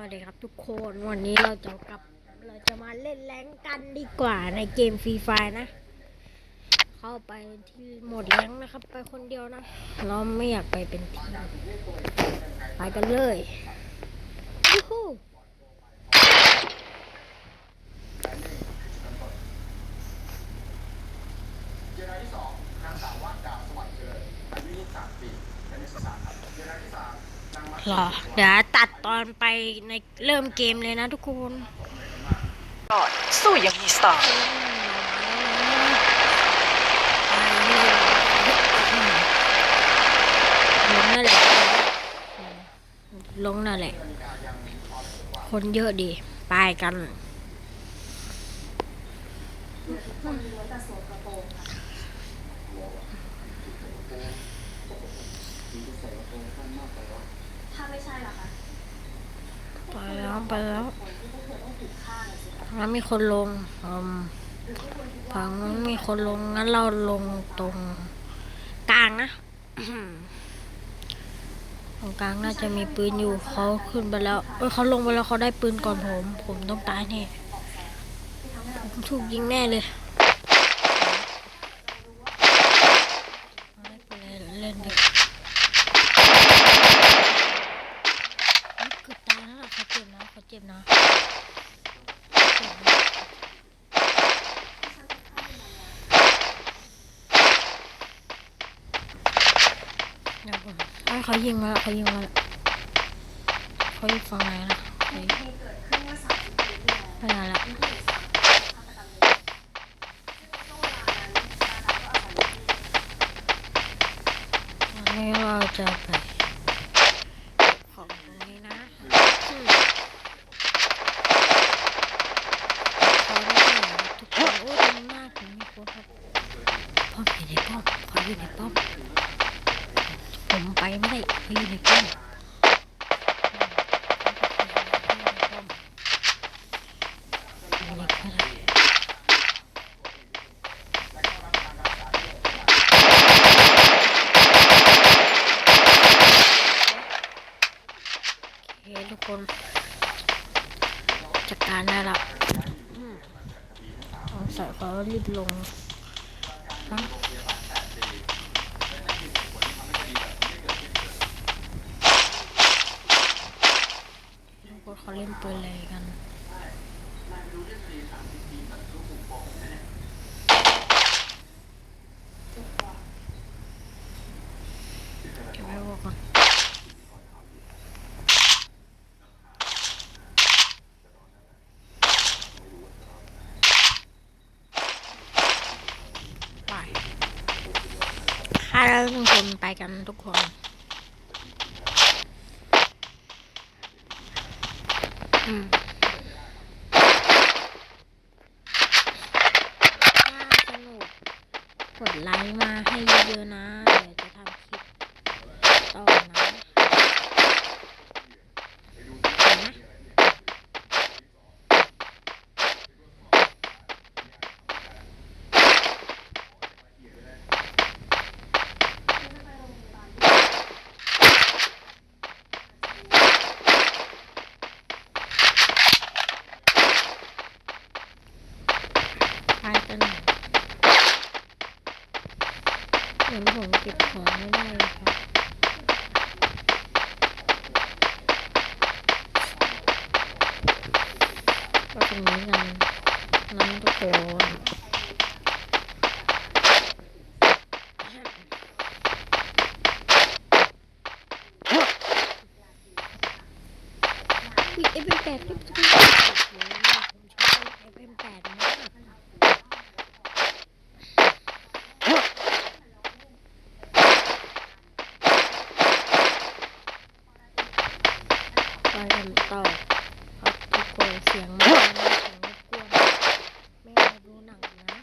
วัสดีครับทุกคนวันนี้เราจะกลับเราจะมาเล่นแรงกันดีกว่าในเกมฟรีไฟนะ เข้าไปที่หมดแรงนะครับ ไปคนเดียวนะ เราไม่อยากไปเป็นทีมไปกันเลยยูฮูเจรายที่สองนางสาววาดดาวสวัสดิ์เจริญอายุ23ปีเป็นนักศึกษาครับเจรายที่สาม หรอ เดี๋ยวตัดตอนไปในเริ่มเกมเลยนะทุกคนก่อนสู้อยังมีสไตล์ลงนั่นแหละ ลงนั่นแหละ คนเยอะดีไปกันถ้าไม่ใช่ล่ะคะ ไป แล้วไปแล้วแล้วมีคนลงฝั่งนู้นมีคนลงงั้นเราลงตรงกลางนะตรงกลางน่าจะมีปืนอยู่เขาขึ้นไปแล้วเอ้ยเขาลงไปแล้วเขาได้ปืนก่อนผม ผมต้องตายแน่ผมถูกยิงแน่เลยเอาได้ไปเลยเล่นไปเฮ้ยเกือบตายแล้วล่ะเขา เจ็บนะเขาะเจ็บนะเดี๋ยวก่อนเอ้ยเขายิงมาแล้วเขายิงมาแล้วเขาอยู่ฝั่งไหนนะเขาอยู่เหตุเกิดขึ้นเมื่อ30ปีที่แล้วไม่ได้ละที่เหตุสามฆาตกรรมเด็กช่วงเวลานั้นดาราก็อาศัยอยู่ที่วันนี้เราจะไปของตรงนี้นะอืมเขาไม่ได้ทุกคนโอ้ยตรงหน้าผมมีคนครับป้อมอยู่ในป้อมเขาอยู่ในป้อมผมไปไม่ได้เขาอยู่ในป้อมอยู่ในป้อมโอเคทุกคนจัดการได้ละอืมสงสัยเขารีบ ลงเขาเล่นปืนอะไรกัน เก็บไว้บอกก่อนไปถ้าเราทุ กันทุกคนอืมถ้าสนุกกดไลค์มาให้เยอะๆนะ เดี๋ยวจะทำคลิปต่อนะ ห็นไหมไปกันเหมือนผมเก็บของไม่ได้เลยครับก็ตรงนี้กันนั้นทุกคนอุ๊ยเอฟเอ็มแปดที่ผมชอบเอฟเอ็มแปดมาก ไปกัน ต่อครับทุกคนเสียงมันเสียงรบกวนไม่เอาดูหนังนะ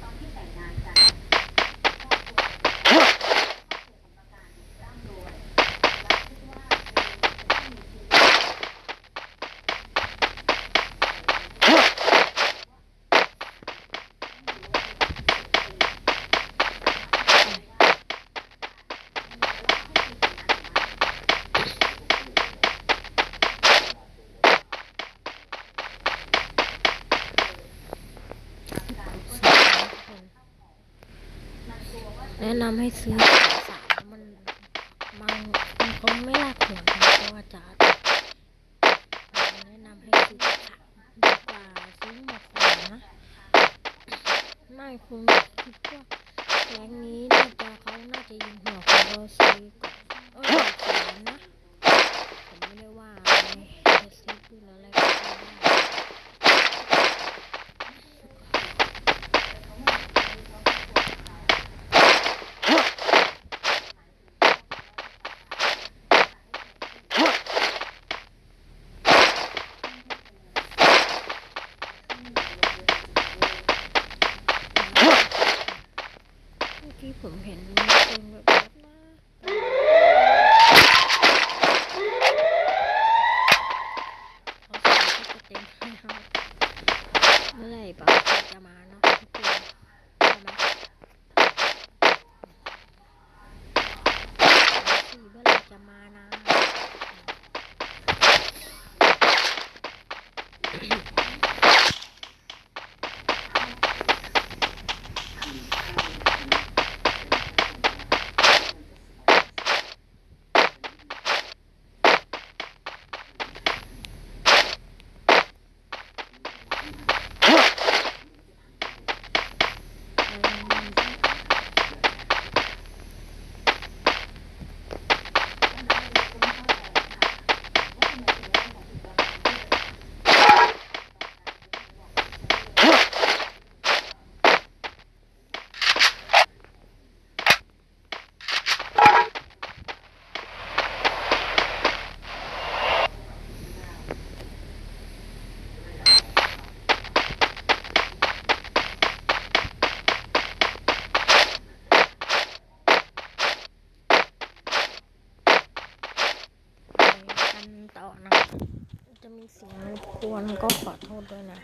ตอนที่แต่งงานกันร่ำรวยและคิดว่าตัวเองจะต้องมีชีวิต ไป นะนำให้ซื้อสามมันมันมันคงไม่ลากหัวกันเพราะว่าจะแนะนำให้ซื้อสามดีกว่าซื้อหมดสามนะไม่คุณคิดว่าแรงนี้น่าจะเขาน่าจะยิงหัวของโรซีก่อนเออสามนะผมไม่ได้ว่าอะไรจะซื้อปืนอะไรก็ได้ เสียงรบกวนก็ขอโทษด้วยนะ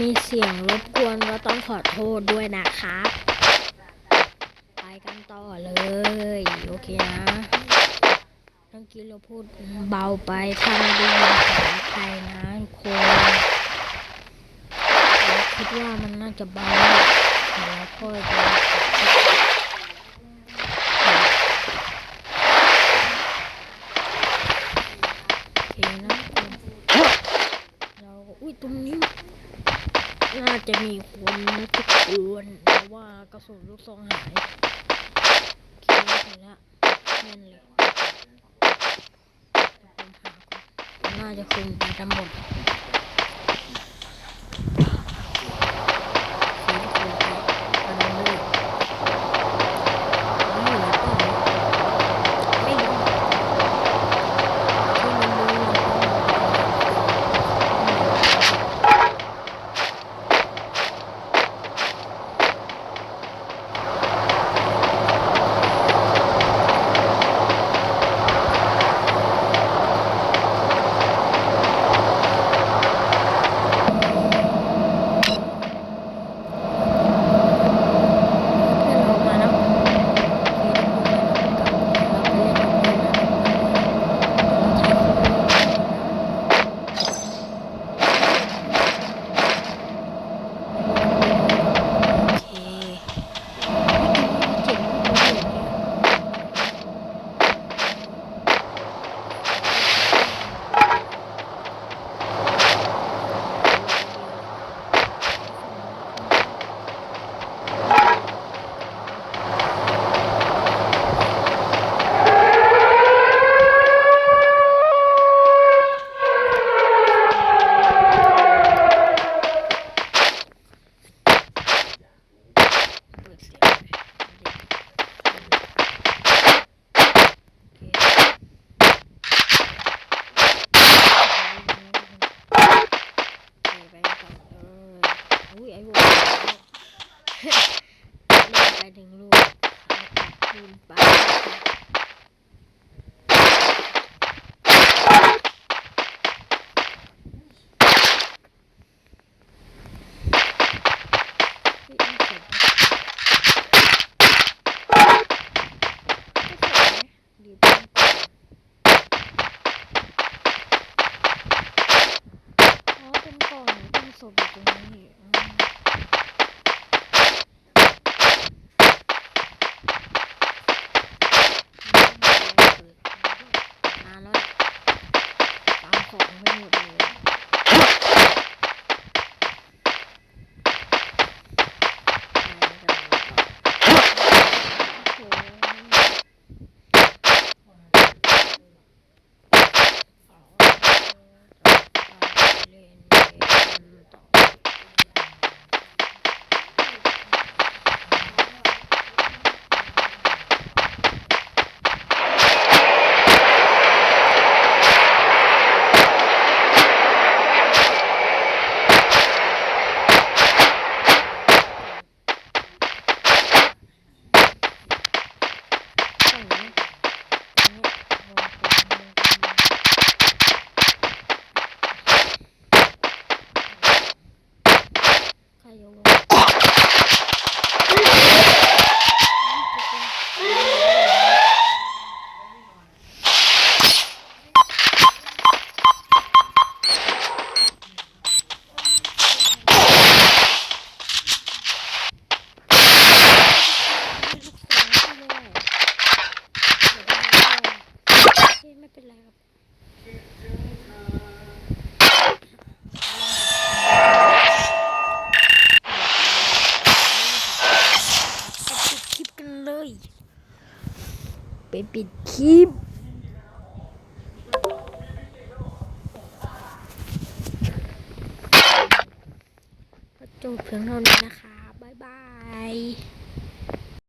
มีเสียงรบกวนก็ต้องขอโทษด้วยนะคะไปกันต่อเลย โอเคนะเมื่อกี้เราพูดเบาไปถ้าไม่ได้ยินขออภัยนะทุกคนเราคิดว่ามันน่าจะเบาแล้วก็จะโยตรงนี้ น่าจะมีคนนะทุกคนเพราะว่ากระสุนลูกซองหายโอเคเห็นละแน่นเลยนน่าจะคุมไปทั้งหมด เ